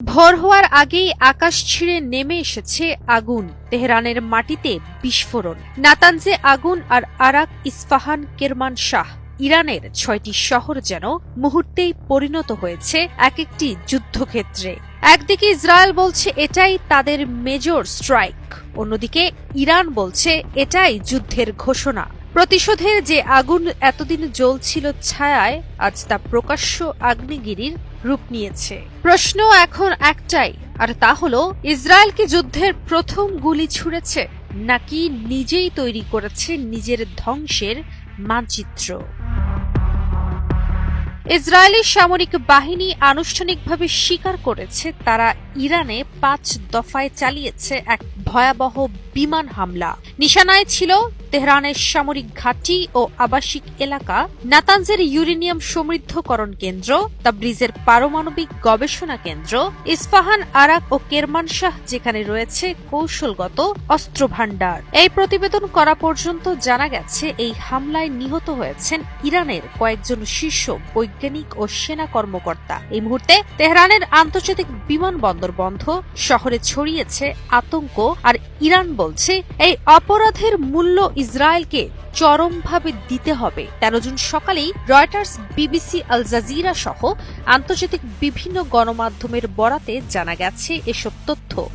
ভোর হওয়ার আগেই আকাশ ছিঁড়ে নেমে এসেছে আগুন। তেহরানের মাটিতে বিস্ফোরণ। নাতানজে আগুন আর আরাক ইস্পাহান কেরমান শাহ। ইরানের ছয়টি শহর যেন মুহূর্তেই পরিণত হয়েছে এক একটি যুদ্ধক্ষেত্রে। একদিকে ইসরায়েল বলছে এটাই তাদের মেজর স্ট্রাইক, অন্যদিকে ইরান বলছে এটাই যুদ্ধের ঘোষণা। প্রতিশোধের যে আগুন এতদিন জ্বলছিল ছায়ায়, আজ তা প্রকাশ্য আগ্নেয়গিরির রূপ নিয়েছে। প্রশ্ন এখন একটাই, আর তা হলো, ইসরায়েল কি যুদ্ধের প্রথম গুলি ছুড়েছে, নাকি নিজেই তৈরি করেছে নিজের ধ্বংসের মানচিত্র? ইসরায়েলি সামরিক বাহিনী আনুষ্ঠানিকভাবে স্বীকার করেছে তারা ইরানে পাঁচ দফায় চালিয়েছে এক ভয়াবহ বিমান হামলা। নিশানায় ছিল তেহরানের সামরিক ঘাঁটি ও আবাসিক এলাকা, নাতানজের ইউরেনিয়াম সমৃদ্ধকরণ কেন্দ্র, তাব্রিজের পারমাণবিক গবেষণা কেন্দ্র ইস্পাহান আরাক ও কেরমানশাহ যেখানে রয়েছে কৌশলগত অস্ত্র ভাণ্ডার এই প্রতিবেদন করা পর্যন্ত জানা গেছে, এই হামলায় নিহত হয়েছেন ইরানের কয়েকজন শীর্ষ বৈজ্ঞানিক ও সেনা কর্মকর্তা। এই মুহূর্তে তেহরানের আন্তর্জাতিক বিমানবন্দর বন্ধ। শহরে ছড়িয়েছে আতঙ্ক আর ইরান বলছে এই অপরাধের মূল্য ইসরায়েলকে চরমভাবে দিতে হবে। তেরো জুন সকালেই রয়টার্স, বিবিসি, আল জাজিরা সহ আন্তর্জাতিক বিভিন্ন গণমাধ্যমের বরাতে জানা গেছে এসব তথ্য।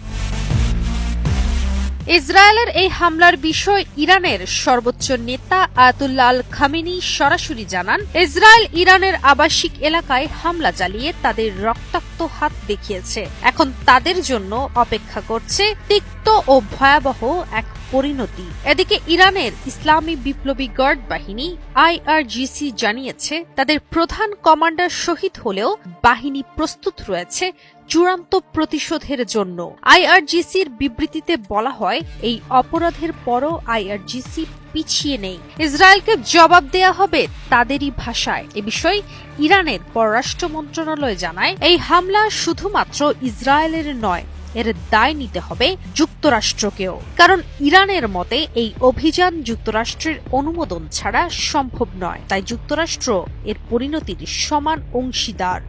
ইসরায়েলের এই হামলার বিষয় ইরানের সর্বোচ্চ নেতা আয়াতুল্লাহ আল খামেনি সরাসরি জানান, ইসরায়েল ইরানের আবাসিক এলাকায় হামলা চালিয়ে তাদের রক্তাক্ত হাত দেখিয়েছে। এখন তাদের জন্য অপেক্ষা করছে তিক্ত ও ভয়াবহ এক পরিণতি। এদিকে ইরানের ইসলামী বিপ্লবী গার্ড বাহিনী, আইআরজিসি, জানিয়েছে, তাদের প্রধান কমান্ডার শহীদ হলেও বাহিনী প্রস্তুত রয়েছে চূড়ান্ত প্রতিশোধের জন্য। আইআরজিসির বিবৃতিতে বলা হয়, এই অপরাধের পরও আইআরজিসি পিছিয়ে নেই। ইসরায়েলকে জবাব দেয়া হবে তাদেরই ভাষায়। এ বিষয়ে ইরানের পররাষ্ট্র মন্ত্রণালয় জানায়, এই হামলা শুধুমাত্র ইসরায়েলের নয় এর দায় নিতে হবে যুক্তরাষ্ট্রকেও। কারণ ইরানের মতে এই অভিযান যুক্তরাষ্ট্রের অনুমোদন ছাড়া সম্ভব নয়। তাই যুক্তরাষ্ট্র এর পরিণতির সমান অংশীদার।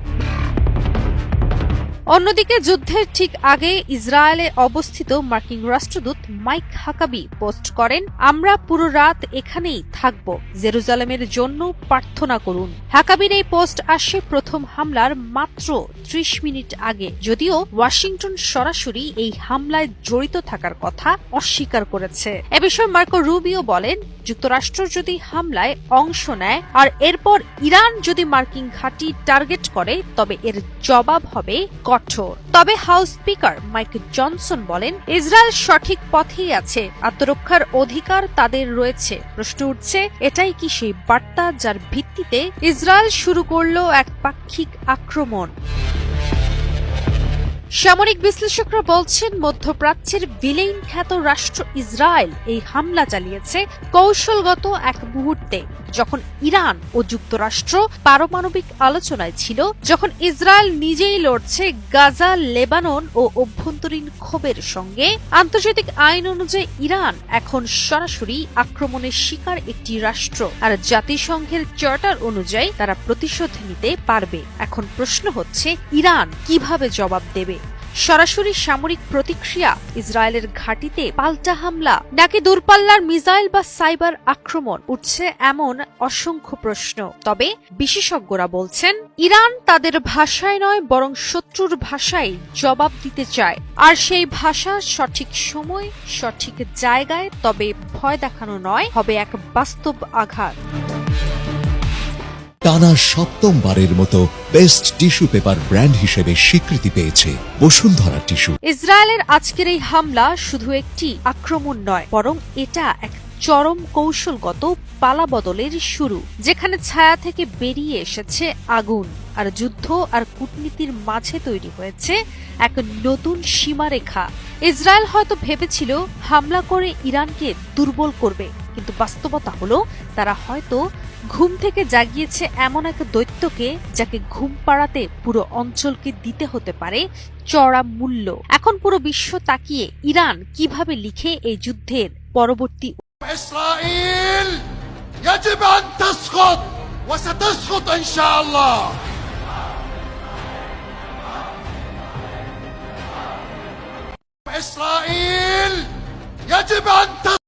অন্যদিকে যুদ্ধের ঠিক আগে ইসরায়েলে অবস্থিত মার্কিন রাষ্ট্রদূত মাইক হাকাবি পোস্ট করেন, আমরা পুরো রাত এখানেই থাকব। জেরুজালেমের জন্য প্রার্থনা করুন। হাকাবির এই পোস্ট আসে প্রথম হামলার মাত্র ত্রিশ মিনিট আগে। যদিও ওয়াশিংটন সরাসরি এই হামলায় জড়িত থাকার কথা অস্বীকার করেছে। এ বিষয়ে মার্কো রুবিও বলেন যুক্তরাষ্ট্র যদি হামলায় অংশ নেয় আর এরপর ইরান যদি মার্কিন ঘাঁটি টার্গেট করে, তবে এর জবাব হবে কঠোর। তবে হাউস স্পিকার মাইক জনসন বলেন, ইসরায়েল সঠিক পথেই আছে, আত্মরক্ষার অধিকার তাদের রয়েছে। প্রশ্ন উঠছে, এটাই কি সেই বার্তা যার ভিত্তিতে ইসরায়েল শুরু করল এক পাক্ষিক আক্রমণ? সামরিক বিশ্লেষকরা বলছেন মধ্যপ্রাচ্যের বিলেইন খ্যাত রাষ্ট্র ইসরায়েল এই হামলা চালিয়েছে কৌশলগত এক মুহূর্তে। যখন ইরান ও যুক্তরাষ্ট্র পারমাণবিক আলোচনায় ছিল, যখন ইসরায়েল নিজেই লড়ছে গাজা, লেবানন ও অভ্যন্তরীণ ক্ষোভের সঙ্গে, আন্তর্জাতিক আইন অনুযায়ী ইরান এখন সরাসরি আক্রমণের শিকার একটি রাষ্ট্র। আর জাতিসংঘের চার্টার অনুযায়ী তারা প্রতিশোধ নিতে পারবে। এখন প্রশ্ন হচ্ছে, ইরান কীভাবে জবাব দেবে? সরাসরি সামরিক প্রতিক্রিয়া ইসরায়েলের ঘাঁটিতে পাল্টা হামলা, নাকি দূরপাল্লার মিসাইল বা সাইবার আক্রমণ? উঠছে এমন অসংখ্য প্রশ্ন। তবে বিশেষজ্ঞরা বলছেন, ইরান তাদের ভাষায় নয়, বরং শত্রুর ভাষায় জবাব দিতে চায়। আর সেই ভাষা সঠিক সময়, সঠিক জায়গায়, তবে ভয় দেখানো নয়, হবে এক বাস্তব আঘাত। টানা সপ্তমবারের মতো বেস্ট টিস্যু পেপার ব্র্যান্ড হিসেবে স্বীকৃতি পেয়েছে বসুন্ধরা টিস্যু। ইসরায়েলের আজকের এই হামলা শুধু একটি আক্রমণ নয়, বরং এটা এক চরম কৌশলগত পালাবদলের শুরু, যেখানে ছায়া থেকে বেরিয়ে এসেছে আগুন আর যুদ্ধ আর কূটনীতির মাঝে তৈরি হয়েছে এক নতুন সীমারেখা। ইসরায়েল হয়তো ভেবেছিল হামলা করে ইরানকে দুর্বল করবে, কিন্তু বাস্তবতা হলো তারা হয়তো ঘুম থেকে জাগিয়েছে এমন এক দৈত্যকে যাকে ঘুম পাড়াতে পুরো অঞ্চলকে দিতে হতে পারে চড়া মূল্য। এখন পুরো বিশ্ব তাকিয়ে ইরান কীভাবে লিখে এই যুদ্ধের পরবর্তী إسرائيل يجب أن تسقط وستسقط إن شاء الله. إسرائيل يجب أن تسقط.